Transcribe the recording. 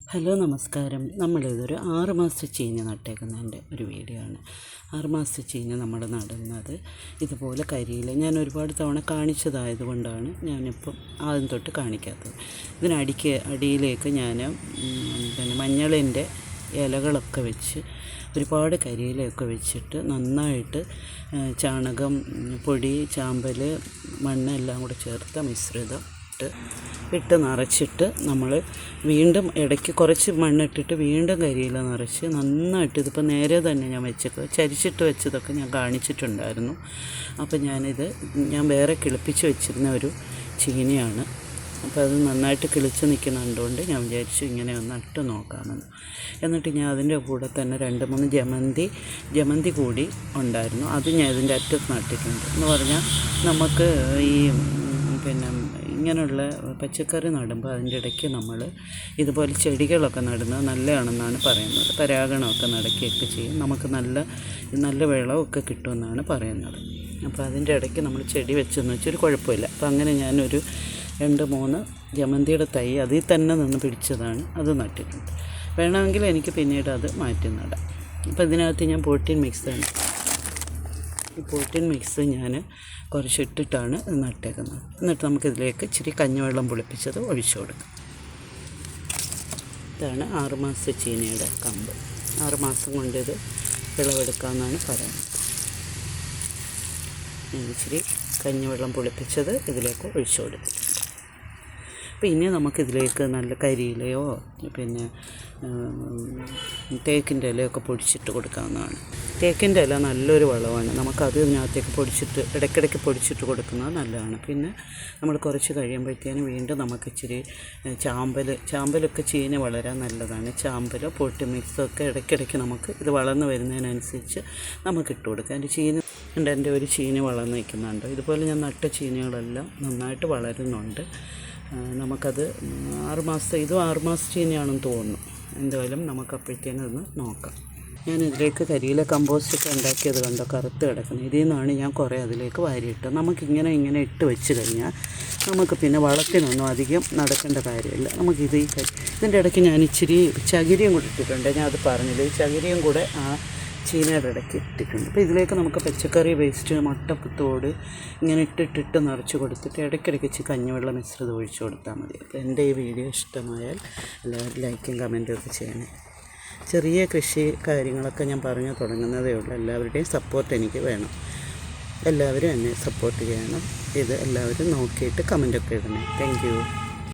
Hello നമസ്കാരം. നമ്മളിതൊരു ആറ് മാസത്തെ ചീഞ്ഞ നട്ടേക്കുന്നതിന്റെ ഒരു വീഡിയോ ആണ്. ആറ് മാസത്തെ ചീഞ്ഞ നമ്മൾ നടുന്നത് ഇതുപോലെ കരിയിൽ ഞാൻ ഒരുപാട് തവണ കാണിച്ചതായതുകൊണ്ടാണ് ഞാനിപ്പം ആദ്യം തൊട്ട് കാണിക്കാത്തത്. ഇതിനടിക്ക് അടിയിലേക്ക് ഞാൻ പിന്നെ മഞ്ഞളിന്റെ ഇലകളൊക്കെ വെച്ച് ഒരുപാട് കരിയിലൊക്കെ വെച്ചിട്ട് നന്നായിട്ട് ചാണകം പൊടി ചാമ്പൽ മണ്ണെല്ലാം കൂടെ ചേർത്ത മിശ്രിതം ഇട്ട് ഇട്ട് നിറച്ചിട്ട് നമ്മൾ വീണ്ടും ഇടയ്ക്ക് കുറച്ച് മണ്ണിട്ടിട്ട് വീണ്ടും കരിയില നിറച്ച് നന്നായിട്ട് ഇതിപ്പോൾ നേരെ തന്നെ ഞാൻ വെച്ചേക്കുക ചരിച്ചിട്ട് വെച്ചതൊക്കെ ഞാൻ കാണിച്ചിട്ടുണ്ടായിരുന്നു. അപ്പോൾ ഞാനിത് ഞാൻ വേറെ കിളിപ്പിച്ച് വെച്ചിരുന്ന ഒരു ചീനിയാണ്. അപ്പോൾ അത് നന്നായിട്ട് കിളിച്ച് നിൽക്കുന്നുണ്ടുകൊണ്ട് ഞാൻ വിചാരിച്ചു ഇങ്ങനെ ഒന്ന് ഇട്ട് നോക്കാമെന്ന്. എന്നിട്ട് ഞാൻ അതിന്റെ കൂടെ തന്നെ രണ്ട് മൂന്ന് ജമന്തി ജമന്തി കൂടി ഉണ്ടായിരുന്നു. അത് ഞാൻ ഇതിന്റെ അറ്റത്ത് നട്ടിട്ടുണ്ട്. എന്ന് പറഞ്ഞാൽ നമുക്ക് ഈ പിന്നെ ഇങ്ങനെയുള്ള പച്ചക്കറി നടുമ്പോൾ അതിന്റെ ഇടയ്ക്ക് നമ്മൾ ഇതുപോലെ ചെടികളൊക്കെ നടുന്നത് നല്ലതാണെന്നാണ് പറയുന്നത്. പരാഗണമൊക്കെ നടക്കുകയൊക്കെ ചെയ്യും. നമുക്ക് നല്ല നല്ല വെള്ളമൊക്കെ കിട്ടുമെന്നാണ് പറയുന്നത്. അപ്പോൾ അതിന്റെ ഇടയ്ക്ക് നമ്മൾ ചെടി വെച്ചെന്ന് വെച്ചാൽ ഒരു കുഴപ്പമില്ല. അപ്പോൾ അങ്ങനെ ഞാനൊരു രണ്ട് മൂന്ന് ജമന്തിയുടെ തൈ അതിൽ തന്നെ നിന്ന് പിടിച്ചതാണ് അത് നട്ടിട്ടുണ്ട്. വേണമെങ്കിൽ എനിക്ക് പിന്നീട് അത് മാറ്റി നടാം. അപ്പോൾ ഇതിനകത്ത് ഞാൻ പ്രോട്ടീൻ മിക്സ് ഈ പ്രോട്ടീൻ മിക്സ് ഞാൻ കുറച്ചിട്ടിട്ടാണ് നട്ടേക്കുന്നത്. എന്നിട്ട് നമുക്കിതിലേക്ക് ഇച്ചിരി കഞ്ഞിവെള്ളം പുളിപ്പിച്ചത് ഒഴിച്ചു കൊടുക്കാം. ഇതാണ് ആറുമാസ ചീനയുടെ കമ്പ്. ആറുമാസം കൊണ്ട് ഇത് വിളവെടുക്കാമെന്നാണ് പറയുന്നത്. ഇച്ചിരി കഞ്ഞിവെള്ളം പുളിപ്പിച്ചത് ഇതിലേക്ക് ഒഴിച്ചു കൊടുത്തിട്ടുണ്ട് ഇനി നമുക്കിതിലേക്ക് നല്ല കരിയിലയോ പിന്നെ തേക്കിന്റെ ഇലയൊക്കെ പൊടിച്ചിട്ട് കൊടുക്കാവുന്നതാണ്. തേക്കിന്റെ ഇല നല്ലൊരു വളമാണ്. നമുക്കത് ഇതിനകത്തേക്ക് പൊടിച്ചിട്ട് ഇടയ്ക്കിടയ്ക്ക് പൊടിച്ചിട്ട് കൊടുക്കുന്നത് നല്ലതാണ്. പിന്നെ നമ്മൾ കുറച്ച് കഴിയുമ്പോഴത്തേനും വീണ്ടും നമുക്ക് ഇച്ചിരി ചാമ്പൽ ചാമ്പലൊക്കെ ചീന വളരാൻ നല്ലതാണ്. ചാമ്പലോ പൊട്ടി മിക്സൊക്കെ ഇടയ്ക്കിടയ്ക്ക് നമുക്ക് ഇത് വളർന്നു വരുന്നതിനനുസരിച്ച് നമുക്ക് ഇട്ട് കൊടുക്കാം. എന്റെ ചീന ഉണ്ട് എന്റെ ഒരു ചീനി വളർന്ന് നിൽക്കുന്നുണ്ട്. ഇതുപോലെ ഞാൻ നട്ട ചീനകളെല്ലാം നന്നായിട്ട് വളരുന്നുണ്ട്. നമുക്കത് ആറുമാസത്തെ ഇതും ആറുമാസത്തെ തന്നെയാണെന്ന് തോന്നുന്നു. എന്തായാലും നമുക്ക് അപ്പോഴത്തേനും ഒന്ന് നോക്കാം. ഞാൻ ഇതിലേക്ക് കരിയില കമ്പോസ്റ്റൊക്കെ ഉണ്ടാക്കിയത് കണ്ടോ? കറുത്ത് കിടക്കുന്നത് ഇതിൽ നിന്നാണ് ഞാൻ കുറേ അതിലേക്ക് വാരിയിട്ടത്. നമുക്കിങ്ങനെ ഇങ്ങനെ ഇട്ട് വെച്ച് കഴിഞ്ഞാൽ നമുക്ക് പിന്നെ വളത്തിനൊന്നും അധികം നടക്കേണ്ട കാര്യമില്ല. നമുക്കിത് ഈ ഇതിന്റെ ഇടയ്ക്ക് ഞാൻ ഇച്ചിരി ചകിരിയും കൂടി ഇട്ടിട്ടുണ്ട്. ഞാൻ അത് പറഞ്ഞില്ല? ഈ ചകിരിയും കൂടെ ആ ചീനയുടെ ഇടയ്ക്ക് ഇട്ടിട്ടുണ്ട്. അപ്പോൾ ഇതിലേക്ക് നമുക്ക് പച്ചക്കറി വേസ്റ്റ് മുട്ടപ്പത്തോട് ഇങ്ങനെ ഇട്ടിട്ടിട്ട് നിറച്ച് കൊടുത്തിട്ട് ഇടയ്ക്കിടയ്ക്ക് ഇച്ചിരി കഞ്ഞിവെള്ളം മിശ്രിതം ഒഴിച്ചു കൊടുത്താൽ മതി. അപ്പോൾ എന്റെ ഈ വീഡിയോ ഇഷ്ടമായാൽ എല്ലാവരും ലൈക്കും കമന്റും ഒക്കെ ചെയ്യണേ. ചെറിയ കൃഷി കാര്യങ്ങളൊക്കെ ഞാൻ പറഞ്ഞു തുടങ്ങുന്നതേ ഉള്ളൂ. എല്ലാവരുടെയും സപ്പോർട്ട് എനിക്ക് വേണം. എല്ലാവരും എന്നെ സപ്പോർട്ട് ചെയ്യണം. ഇത് എല്ലാവരും നോക്കിയിട്ട് കമന്റൊക്കെ ഇടണേ. താങ്ക്